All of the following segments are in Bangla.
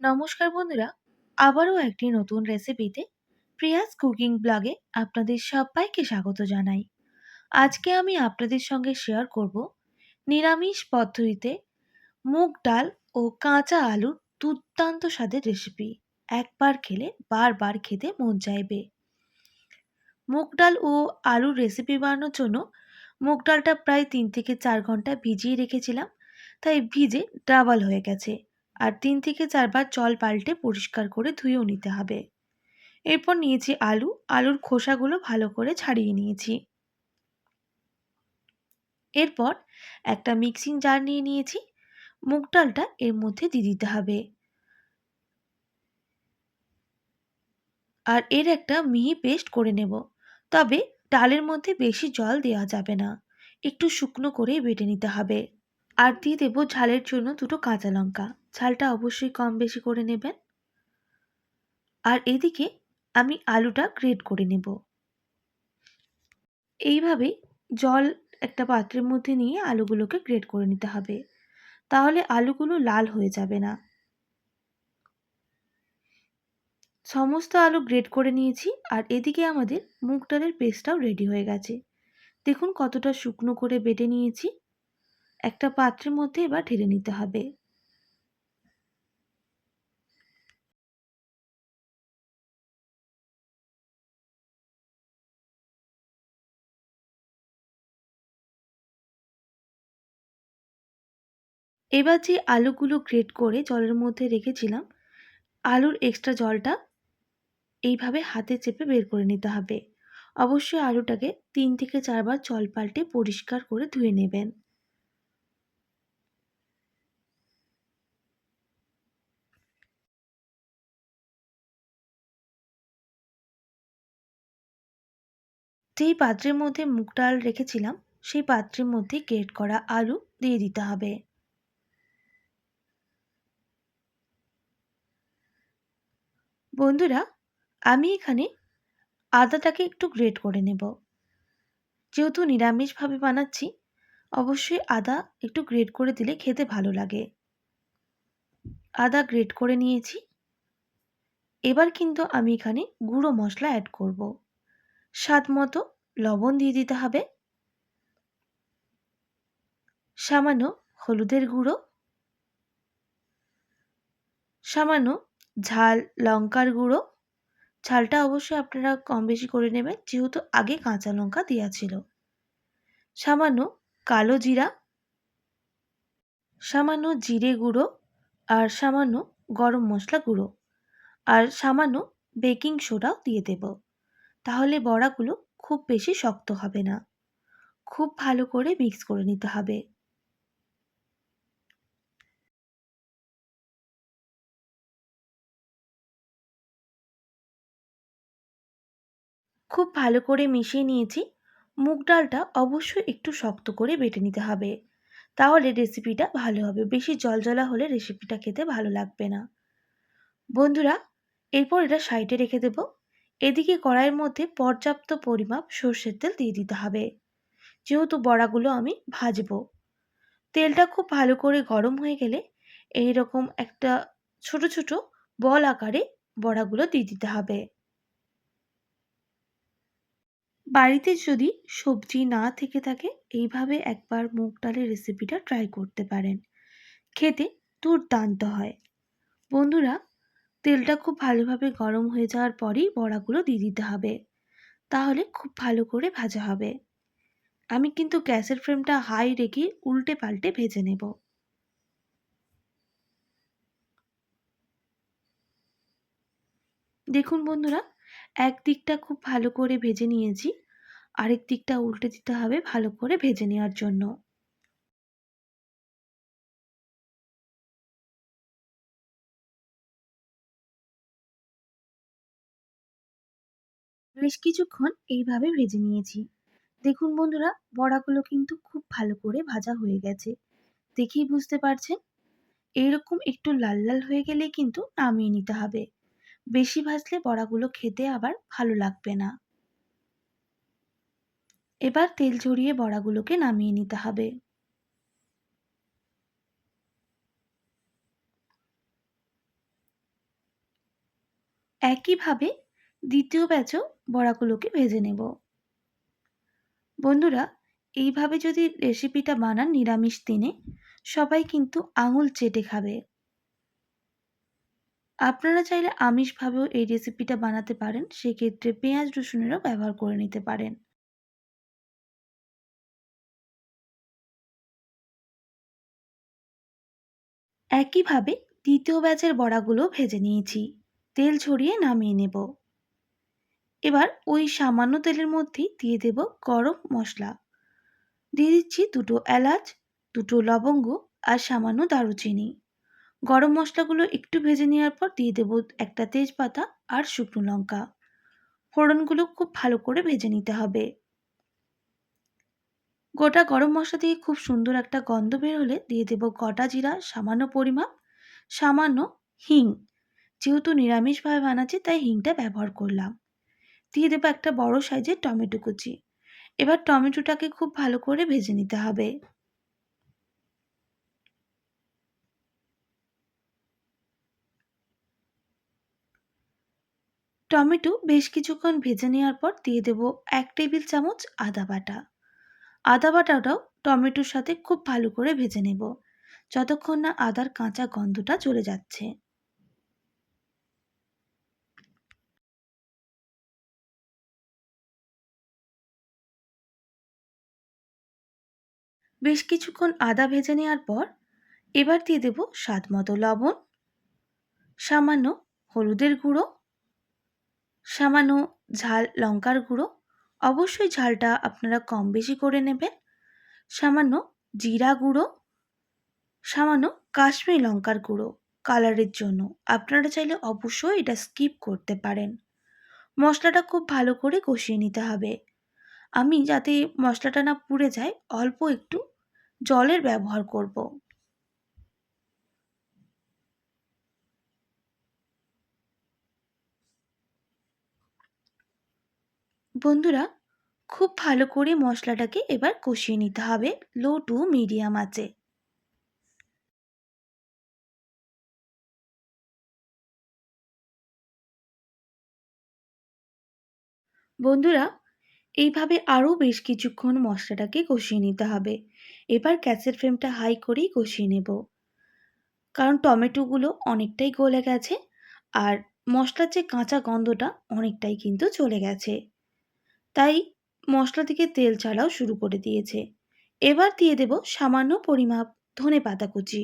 নমস্কার বন্ধুরা, আবারও একটি নতুন রেসিপিতে প্রিয়াস কুকিং ব্লগে আপনাদের সবাইকে স্বাগত জানাই। আজকে আমি আপনাদের সঙ্গে শেয়ার করব নিরামিষ পদ্ধতিতে মুগ ডাল ও কাঁচা আলুর দুর্দান্ত স্বাদের রেসিপি একবার খেলে বারবার খেতে মন চাইবে। মুগ ডাল ও আলুর রেসিপি বানানোর জন্য মুগ ডালটা প্রায় তিন থেকে চার ঘণ্টা ভিজিয়ে রেখেছিলাম, তাই ভিজে ডাবল হয়ে গেছে। আর তিন থেকে চারবার জল পাল্টে পরিষ্কার করে ধুয়েও নিতে হবে। এরপর নিয়েছি আলু, আলুর খোসাগুলো ভালো করে ছাড়িয়ে নিয়েছি। এরপর একটা মিক্সিং জার নিয়ে নিয়েছি। মুগ ডালটা এর মধ্যে দিয়ে দিতে হবে। আর এর একটা মিহি পেস্ট করে নেব। তবে ডালের মধ্যে বেশি জল দেওয়া যাবে না। একটু শুকনো করে বেটে নিতে হবে। আর দিয়ে দেবো ঝালের জন্য দুটো কাঁচা লঙ্কা। ঝালটা অবশ্যই কম বেশি করে নেবেন। আর এদিকে আমি আলুটা গ্রেট করে নেব। এইভাবেই জল একটা পাত্রের মধ্যে নিয়ে আলুগুলোকে গ্রেট করে নিতে হবে। তাহলে আলুগুলো লাল হয়ে যাবে না। সমস্ত আলু গ্রেট করে নিয়েছি আর এদিকে আমাদের মুগ ডালের পেস্টটাও রেডি হয়ে গেছে। দেখুন কতটা শুকনো করে বেটে নিয়েছি। একটা পাত্রের মধ্যে এবার ঢেলে নিতে হবে। এবার যে আলুগুলো গ্রেট করে জলের মধ্যে রেখেছিলাম, আলুর এক্সট্রা জলটা এইভাবে হাতে চেপে বের করে নিতে হবে। অবশ্যই আলুটাকে তিন থেকে চারবার জল পাল্টে পরিষ্কার করে ধুয়ে নেবেন। যেই পাত্রের মধ্যে মুগ ডাল রেখেছিলাম, সেই পাত্রের মধ্যে গ্রেট করা আলু দিয়ে দিতে হবে। বন্ধুরা, আমি এখানে আদাটাকে একটু গ্রেট করে নেব। যেহেতু নিরামিষভাবে বানাচ্ছি, অবশ্যই আদা একটু গ্রেট করে দিলে খেতে ভালো লাগে। আদা গ্রেট করে নিয়েছি। এবার কিন্তু আমি এখানে গুঁড়ো মশলা অ্যাড করব। স্বাদ মতো লবণ দিয়ে দিতে হবে। সামান্য হলুদের গুঁড়ো। সামান্য ঝাল, লঙ্কার গুঁড়ো। ঝালটা অবশ্যই আপনারা কম বেশি করে নেবেন, যেহেতু আগে কাঁচা লঙ্কা দেওয়া ছিল। সামান্য কালো জিরা, সামান্য জিরে গুঁড়ো আর সামান্য গরম মশলা গুঁড়ো আর সামান্য বেকিং সোডাও দিয়ে দেব। তাহলে বড়াগুলো খুব বেশি শক্ত হবে না। খুব ভালো করে মিক্স করে নিতে হবে। খুব ভালো করে মিশিয়ে নিয়েছি। মুগ ডালটা অবশ্যই একটু শক্ত করে বেটে নিতে হবে। তাহলে রেসিপিটা ভালো হবে। বেশি জলজলা হলে রেসিপিটা খেতে ভালো লাগবে না। বন্ধুরা, এরপর এটা সাইডে রেখে দেব। এদিকে কড়াইয়ের মধ্যে পর্যাপ্ত পরিমাপ সর্ষের তেল দিয়ে দিতে হবে। যেহেতু বড়াগুলো আমি ভাজবো। তেলটা খুব ভালো করে গরম হয়ে গেলে এই রকম একটা ছোট ছোট বল আকারে বড়াগুলো দিয়ে দিতে হবে। বাড়িতে যদি সবজি না থেকে থাকে, এইভাবে একবার মুগ ডালের রেসিপিটা ট্রাই করতে পারেন। খেতে দুর্দান্ত হয়। বন্ধুরা, তেলটা খুব ভালোভাবে গরম হয়ে যাওয়ার পরেই বড়াগুলো দিয়ে দিতে হবে। তাহলে খুব ভালো করে ভাজা হবে। আমি কিন্তু গ্যাসের ফ্লেমটা হাই রেখে উল্টে পাল্টে ভেজে নেব। দেখুন বন্ধুরা এক দিকটা খুব ভালো করে ভেজে নিয়েছি, আরেক দিকটা উল্টে দিতে হবে ভালো করে ভেজে নেওয়ার জন্য। বেশ কিছুক্ষণ এইভাবে ভেজে নিয়েছি। দেখুন বন্ধুরা, বড়াগুলো কিন্তু খুব ভালো করে ভাজা হয়ে গেছে। দেখেই বুঝতে পারছেন? এইরকম একটু লাল লাল হয়ে গেলে কিন্তু নামিয়ে নিতে হবে। বেশি ভাজলে বড়াগুলো খেতে আবার ভালো লাগবে না। এবার তেল ঝরিয়ে বড়াগুলোকে নামিয়ে নিতে হবে। একইভাবে দ্বিতীয় ব্যাচও বড়াগুলোকে ভেজে নেব। বন্ধুরা, এইভাবে যদি রেসিপিটা বানান নিরামিষ দিনে, সবাই কিন্তু আঙুল চেটে খাবে। আপনারা চাইলে আমিষভাবেও এই রেসিপিটা বানাতে পারেন, সেক্ষেত্রে পেঁয়াজ রসুনেরও ব্যবহার করে নিতে পারেন। একইভাবে দ্বিতীয় ব্যাচের বড়াগুলো ভেজে নিয়েছি, তেল ছড়িয়ে নামিয়ে নেব। এবার ওই সামান্য তেলের মধ্যেই দিয়ে দেব গরম মশলা। দিয়ে দিচ্ছি দুটো এলাচ, দুটো লবঙ্গ আর সামান্য দারুচিনি। গরম মশলাগুলো একটু ভেজে নেওয়ার পর দিয়ে দেব একটা তেজপাতা আর শুকনো লঙ্কা। ফোড়নগুলো খুব ভালো করে ভেজে নিতে হবে। গোটা গরম মশলা দিয়ে খুব সুন্দর একটা গন্ধ বের হলে দিয়ে দেব গোটা জিরা, সামান্য পরিমাপ, সামান্য হিং। যেহেতু নিরামিষভাবে বানাচ্ছি, তাই হিংটা ব্যবহার করলাম। দিয়ে দেবো একটা বড় সাইজের টমেটো কুচি। এবার টমেটোটাকে খুব ভালো করে ভেজে নিতে হবে। টমেটো বেশ কিছুক্ষণ ভেজে নেওয়ার পর দিয়ে দেব এক টেবিল চামচ আদা বাটা। আদা বাটাটাও টমেটোর সাথে খুব ভালো করে ভেজে নেব, যতক্ষণ না আদার কাঁচা গন্ধটা চলে যাচ্ছে। বেশ কিছুক্ষণ আদা ভেজে নেওয়ার পর এবার দিয়ে দেব স্বাদ মতো লবণ, সামান্য হলুদের গুঁড়ো সামান্য ঝাল লঙ্কার গুঁড়ো। অবশ্যই ঝালটা আপনারা কম বেশি করে নেবেন। সামান্য জিরা গুঁড়ো। সামান্য কাশ্মীরি লঙ্কার গুঁড়ো কালারের জন্য। আপনারা চাইলে অবশ্যই এটা স্কিপ করতে পারেন। মশলাটা খুব ভালো করে কষিয়ে নিতে হবে। আমি যাতে মশলাটা না পুড়ে যায়, অল্প একটু জলের ব্যবহার করব। বন্ধুরা, খুব ভালো করে মশলাটাকে এবার কষিয়ে নিতে হবে লো টু মিডিয়াম আছে বন্ধুরা, এইভাবে আরও বেশ কিছুক্ষণ মশলাটাকে কষিয়ে নিতে হবে। এবার গ্যাসের ফ্লেমটা হাই করেই কষিয়ে নেব। কারণ টমেটোগুলো অনেকটাই গলে গেছে আর মশলার যে কাঁচা গন্ধটা অনেকটাই কিন্তু চলে গেছে। তাই মশলা থেকে তেল ছাড়াও শুরু করে দিয়েছে। এবার দিয়ে দেব সামান্য পরিমাপ ধনে পাতা কুচি।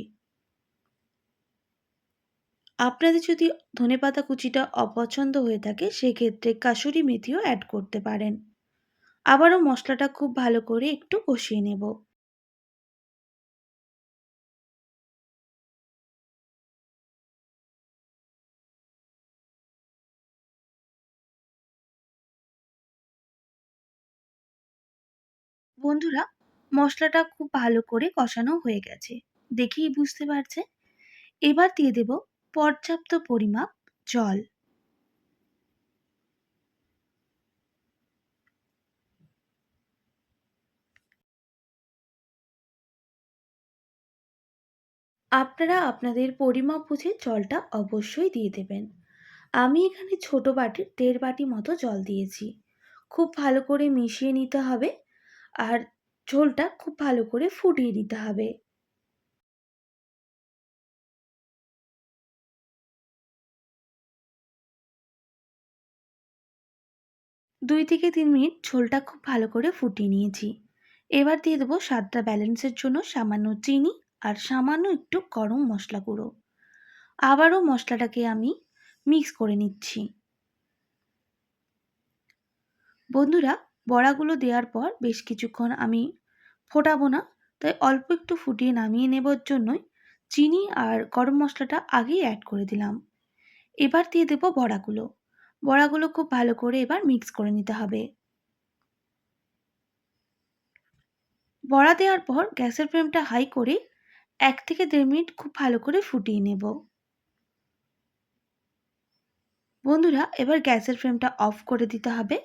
আপনাদের যদি ধনে পাতা কুচিটা অপছন্দ হয়ে থাকে, সেক্ষেত্রে কাসুরি মেথিও অ্যাড করতে পারেন। আবারও মশলাটা খুব ভালো করে একটু কষিয়ে নেব। বন্ধুরা, মশলাটা খুব ভালো করে কষানো হয়ে গেছে। দেখেই বুঝতে পারছে? এবার দিয়ে দেব পর্যাপ্ত পরিমাপ জল। আপনারা আপনাদের পরিমাপ বুঝে জলটা অবশ্যই দিয়ে দেবেন। আমি এখানে ছোট বাটির দেড় বাটি মতো জল দিয়েছি। খুব ভালো করে মিশিয়ে নিতে হবে। আর ঝোলটা খুব ভালো করে ফুটিয়ে নিতে হবে। দুই থেকে তিন মিনিট ঝোলটা খুব ভালো করে ফুটিয়ে নিয়েছি। এবার দিয়ে দেবো স্বাদটা ব্যালেন্সের জন্য সামান্য চিনি আর সামান্য একটু গরম মশলা গুঁড়ো। আবারও মশলাটাকে আমি মিক্স করে নিচ্ছি। বন্ধুরা বড়াগুলো দেওয়ার পর বেশ কিছুক্ষণ আমি ফোটাবো না। তাই অল্প একটু ফুটিয়ে নামিয়ে নেবার জন্যই চিনি আর গরম মশলাটা আগেই অ্যাড করে দিলাম। এবার দিয়ে দেবো বড়াগুলো। বড়াগুলো খুব ভালো করে এবার মিক্স করে নিতে হবে। বড়া দেওয়ার পর গ্যাসের ফ্লেমটা হাই করে এক থেকে দেড় মিনিট খুব ভালো করে ফুটিয়ে নেব। বন্ধুরা, এবার গ্যাসের ফ্লেমটা অফ করে দিতে হবে।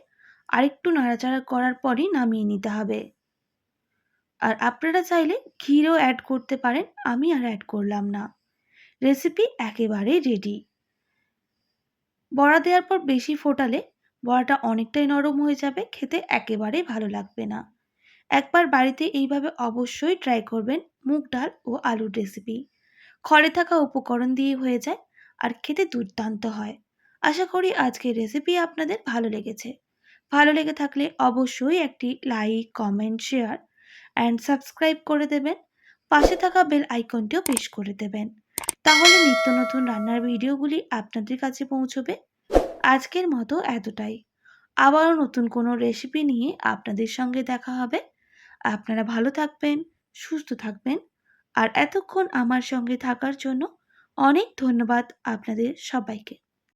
আর একটু নাড়াচাড়া করার পরই নামিয়ে নিতে হবে। আর আপনারা চাইলে ঘিরও অ্যাড করতে পারেন, আমি আর অ্যাড করলাম না। রেসিপি একেবারে রেডি বড়া দেওয়ার পর বেশি ফোটালে বড়াটা অনেকটাই নরম হয়ে যাবে, খেতে একেবারেই ভালো লাগবে না। একবার বাড়িতে এইভাবে অবশ্যই ট্রাই করবেন মুগ ডাল ও আলুর রেসিপি ঘরে থাকা উপকরণ দিয়ে হয়ে যায়, আর খেতে দুর্দান্ত হয়। আশা করি আজকের রেসিপি আপনাদের ভালো লেগেছে। ভালো লেগে থাকলে অবশ্যই একটি like comment share and subscribe করে দেবেন। পাশে থাকা বেল আইকনটিও প্রেস করে দেবেন। তাহলে নিত্য নতুন রান্নার ভিডিওগুলি আপনাদের কাছে পৌঁছবে। আজকের মতো এতটাই। আবারও নতুন কোনো রেসিপি নিয়ে আপনাদের সঙ্গে দেখা হবে। আপনারা ভালো থাকবেন, সুস্থ থাকবেন আর এতক্ষণ আমার সঙ্গে থাকার জন্য অনেক ধন্যবাদ আপনাদের সবাইকে।